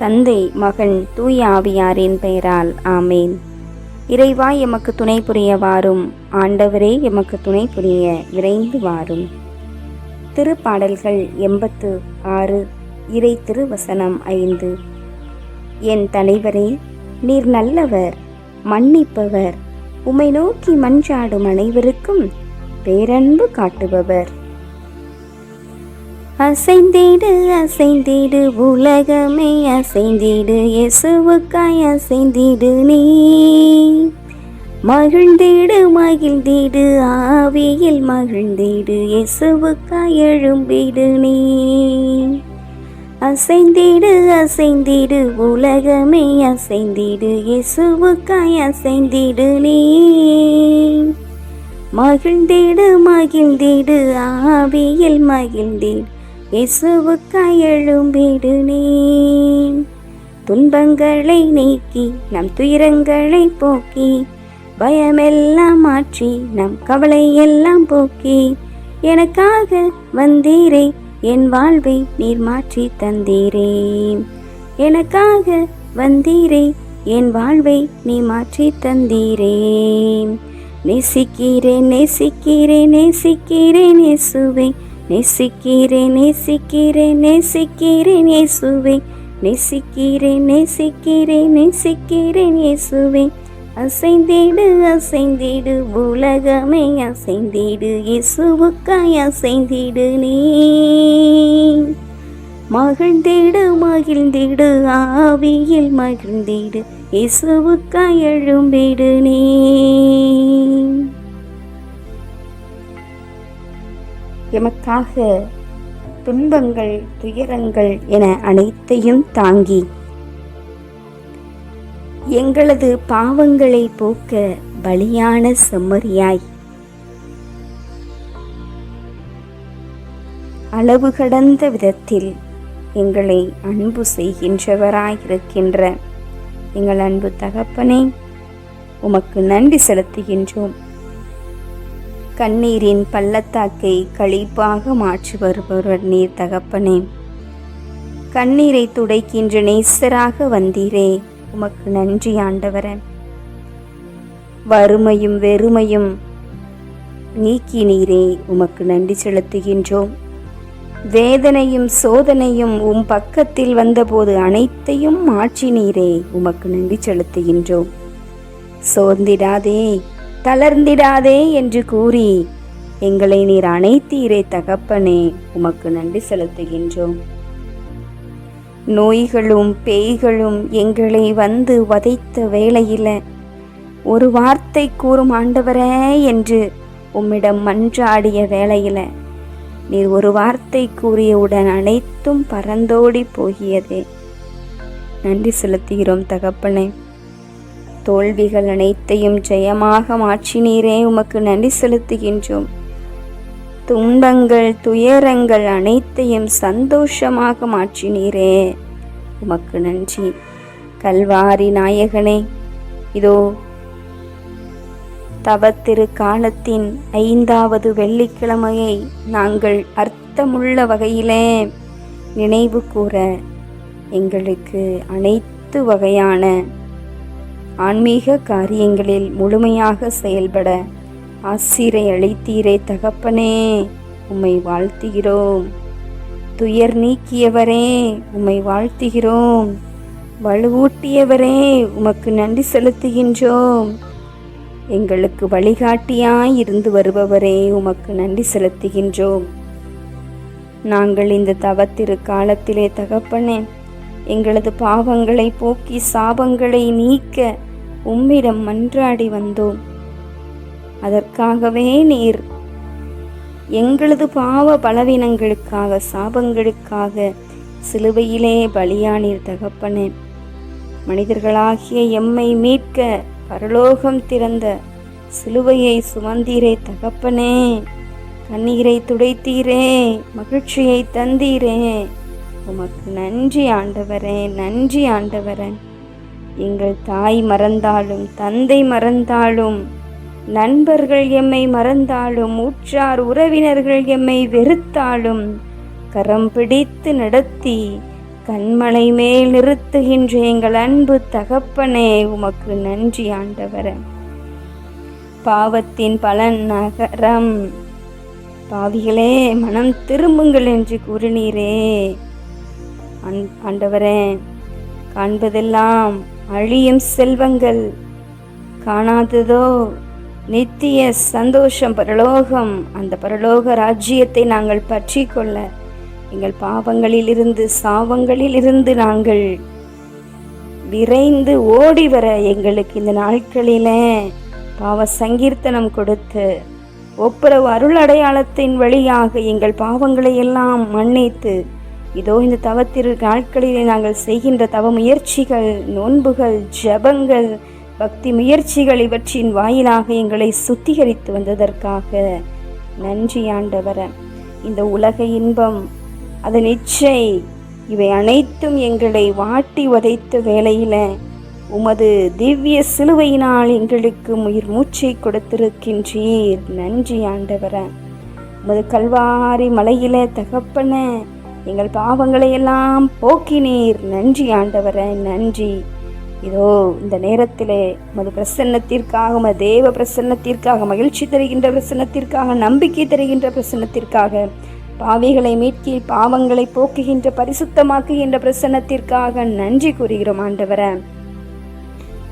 தந்தை மகன் தூய ஆவியாரின் பெயரால் ஆமேன். இறைவா எமக்கு துணை புரிய வாரும் ஆண்டவரே எமக்கு துணை புரிய விரைந்து வாரும் திருப்பாடல்கள் எண்பத்து ஆறு இறை திருவசனம் ஐந்து. என் தலைவரே நீர் நல்லவர் மன்னிப்பவர். உமை நோக்கி மன்றாடும் அனைவருக்கும் பேரன்பு காட்டுபவர். அசைந்திடு அசைந்திடு உலகமே அசைந்திடு இயேசுவுக்காய் அசைந்திடு நீ. மகிழ்ந்திடு மகிழ்ந்திடு ஆவியில் மகிழ்ந்திடு இயேசுவுக்காய் எழும்பிடு நீ. அசைந்திடு அசைந்திடு உலகமே அசைந்திடு இயேசுவுக்காய் அசைந்திடு நீ. மகிழ்ந்திடு மகிழ்ந்திடு ஆவியில் மகிழ்ந்திடு இயேசுவுக்காய் எழும்பிடு துன்பங்களை நீக்கி நம் துயரங்களை போக்கி பயமெல்லாம் மாற்றி நம் கவலை எல்லாம் போக்கி எனக்காக வந்தீரே என் வாழ்வை நீர் மாற்றி தந்தீரே. எனக்காக வந்தீரே என் வாழ்வை நீ மாற்றி தந்தீரே. நேசிக்கிறேன் நேசிக்கிறேன் நேசிக்கிறேன் நேசுவேன் நேசிக்கிறேன் நேசிக்கிறேன் நேசிக்கிறேன் இயேசுவே. நேசிக்கிறேன் நேசிக்கிறேன் நேசிக்கிறேன் இயேசுவே. அசைந்திடு அசைந்திடு உலகமே அசைந்திடு இயேசுவுக்காய் அசைந்திடு நீ. மகிழ்ந்திடு மகிழ்ந்திடு ஆவியில் மகிழ்ந்திடு இயேசுவுக்காய் எழும்பிடு நீ. எமக்காக துன்பங்கள் துயரங்கள் என அனைத்தையும் தாங்கி. எங்களது பாவங்களை போக்க பலியான செம்மறியாய். அளவு கடந்த விதத்தில் எங்களை அன்பு செய்கின்றவராயிருக்கின்ற எங்கள் அன்பு தகப்பனே உமக்கு நன்றி செலுத்துகின்றோம். கண்ணீரின் பள்ளத்தாக்கை கழிப்பாக மாற்றி வருபவர் நீர் தகப்பனே. கண்ணீரை துடைக்கின்ற நேசராக வந்தீரே உமக்கு நன்றி ஆண்டவரன் வறுமையும் வெறுமையும் நீக்கினீரே உமக்கு நன்றி செலுத்துகின்றோம். வேதனையும் சோதனையும் உம் பக்கத்தில் வந்தபோது அனைத்தையும் மாற்றினீரே உமக்கு நன்றி செலுத்துகின்றோம். சோர்ந்திடாதே தளர்ந்திடாதே என்று கூறி எங்களை நீர் அனைத்தீரே தகப்பனே உமக்கு நன்றி செலுத்துகின்றோம். நோய்களும் பேய்களும் எங்களை வந்து வதைத்த வேளையில் ஒரு வார்த்தை கூறும் ஆண்டவரே என்று உம்மிடம் மன்றாடிய வேளையில் நீர் ஒரு வார்த்தை கூறியவுடன் அனைத்தும் பறந்தோடி போகியதே. நன்றி செலுத்துகிறோம் தகப்பனே. தோல்விகள் அனைத்தையும் ஜெயமாக மாற்றினீரே உமக்கு நன்றி செலுத்துகின்றோம். துன்பங்கள் துயரங்கள் அனைத்தையும் சந்தோஷமாக மாற்றினீரே உமக்கு நன்றி. கல்வாரி நாயகனே இதோ தவத்திரு காலத்தின் ஐந்தாவது வெள்ளிக்கிழமையை நாங்கள் அர்த்தமுள்ள வகையிலே நினைவு கூற எங்களுக்கு அனைத்து வகையான ஆன்மீக காரியங்களில் முழுமையாக செயல்பட ஆசிரை அளித்தீரே தகப்பனே உம்மை வாழ்த்துகிறோம். துயர் நீக்கியவரே உம்மை வாழ்த்துகிறோம். வலுவூட்டியவரே உமக்கு நன்றி செலுத்துகின்றோம். எங்களுக்கு வழிகாட்டியாய் இருந்து வருபவரே உமக்கு நன்றி செலுத்துகின்றோம். நாங்கள் இந்த தவத்திரு காலத்திலே தகப்பனே எங்களது பாவங்களை போக்கி சாபங்களை நீக்க உம்மிடம் மன்றாடி வந்தோம். அதற்காகவே நீர் எங்களது பாவ பலவீனங்களுக்காக சாபங்களுக்காக சிலுவையிலே பலியானீர் தகப்பனே. மனிதர்களாகிய எம்மை மீட்க பரலோகம் திறந்த சிலுவையை சுமந்தீரே தகப்பனே. கண்ணீரை துடைத்தீரே மகிழ்ச்சியை தந்தீரே. உமக்கு நன்றி ஆண்டவரே நன்றி ஆண்டவரே. எங்கள் தாய் மறந்தாலும் தந்தை மறந்தாலும் நண்பர்கள் எம்மை மறந்தாலும் உற்றார் உறவினர்கள் எம்மை வெறுத்தாலும் கரம் பிடித்து நடத்தி கண்மலை மேல் நிறுத்துகின்ற எங்கள் அன்பு தகப்பனே உமக்கு நன்றி ஆண்டவர. பாவத்தின் பலன் நகரம். பாவிகளே மனம் திரும்புங்கள் என்று கூறினீரே. அன் ஆண்டவரே காண்பதெல்லாம் அழியும் செல்வங்கள் காணாததோ? நித்திய சந்தோஷம் பரலோகம் அந்த பரலோக ராஜ்யத்தை நாங்கள் பற்றி கொள்ள எங்கள் பாவங்களிலிருந்து சாவங்களிலிருந்து நாங்கள் விரைந்து ஓடி வர எங்களுக்கு இந்த நாட்களிலே பாவ சங்கீர்த்தனம் கொடுத்து ஒப்புரவு அருள் அடையாளத்தின் வழியாக எங்கள் பாவங்களை எல்லாம் மன்னித்து இதோ இந்த தவத்திரு நாட்களிலே நாங்கள் செய்கின்ற தவ முயற்சிகள் நோன்புகள் ஜெபங்கள் பக்தி முயற்சிகள் இவற்றின் வாயிலாக எங்களை சுத்திகரித்து வந்ததற்காக. நன்றி ஆண்டவர. இந்த உலக இன்பம் அதன் இச்சை இவை அனைத்தும் எங்களை வாட்டி உதைத்த வேளையில் உமது திவ்ய சிலுவையினால் எங்களுக்கு உயிர் மூச்சை கொடுத்திருக்கின்றீர். நன்றி ஆண்டவர. உமது கல்வாரி மலையில தகப்பன எங்கள் பாவங்களை எல்லாம் போக்கினீர். நன்றி ஆண்டவரே நன்றி. இதோ இந்த நேரத்திலே உமது பிரசன்னத்திற்காக உமது தேவ பிரசன்னத்திற்காக மகிழ்ச்சி தருகின்ற பிரசன்னத்திற்காக நம்பிக்கை தருகின்ற பிரசன்னத்திற்காக பாவிகளை மீட்கி பாவங்களை போக்குகின்ற பரிசுத்தமாக்குகின்ற பிரசன்னத்திற்காக நன்றி கூறுகிறோம் ஆண்டவர.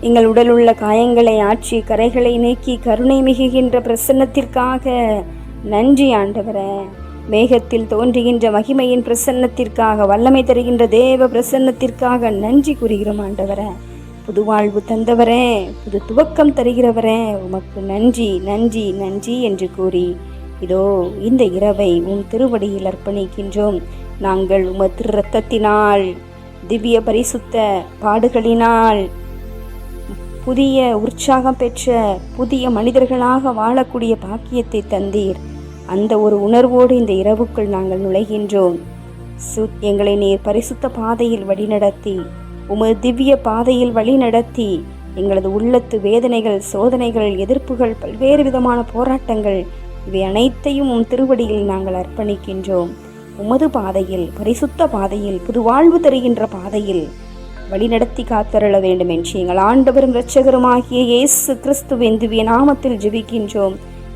எங்கள் உடல் உள்ள காயங்களை ஆற்றி கரைகளை நீக்கி கருணை மிகுகின்ற பிரசன்னத்திற்காக நன்றி ஆண்டவரே. மேகத்தில் தோன்றுகின்ற மகிமையின் பிரசன்னத்திற்காக வல்லமை தருகின்ற தேவ பிரசன்னத்திற்காக நன்றி கூறுகிறோம் ஆண்டவரே. புது வாழ்வு தந்தவரே புது துவக்கம் தருகிறவரே உமக்கு நன்றி நன்றி நன்றி என்று கூறி இதோ இந்த இரவை உன் திருவடியில் அர்ப்பணிக்கின்றோம். நாங்கள் உமது திரு ரத்தத்தினால் திவ்ய பரிசுத்த பாடுகளினால் புதிய உற்சாகம் பெற்ற புதிய மனிதர்களாக வாழக்கூடிய பாக்கியத்தை தந்தீர். அந்த ஒரு உணர்வோடு இந்த இரவுக்குள் நாங்கள் நுழைகின்றோம். சு எங்களை நீர் பரிசுத்த பாதையில் வழிநடத்தி உமது திவ்ய பாதையில் வழிநடத்தி எங்களது உள்ளத்து வேதனைகள் சோதனைகள் எதிர்ப்புகள் பல்வேறு விதமான போராட்டங்கள் இவை அனைத்தையும் உம் திருவடியில் நாங்கள் அர்ப்பணிக்கின்றோம். உமது பாதையில் பரிசுத்த பாதையில் புது வாழ்வு தருகின்ற பாதையில் வழிநடத்தி காத்தருள வேண்டும் என்று எங்கள் ஆண்டவரும் இரட்சகருமாகிய இயேசு கிறிஸ்துவின் திவ்ய நாமத்தில் ஜெபிக்கின்றோம்.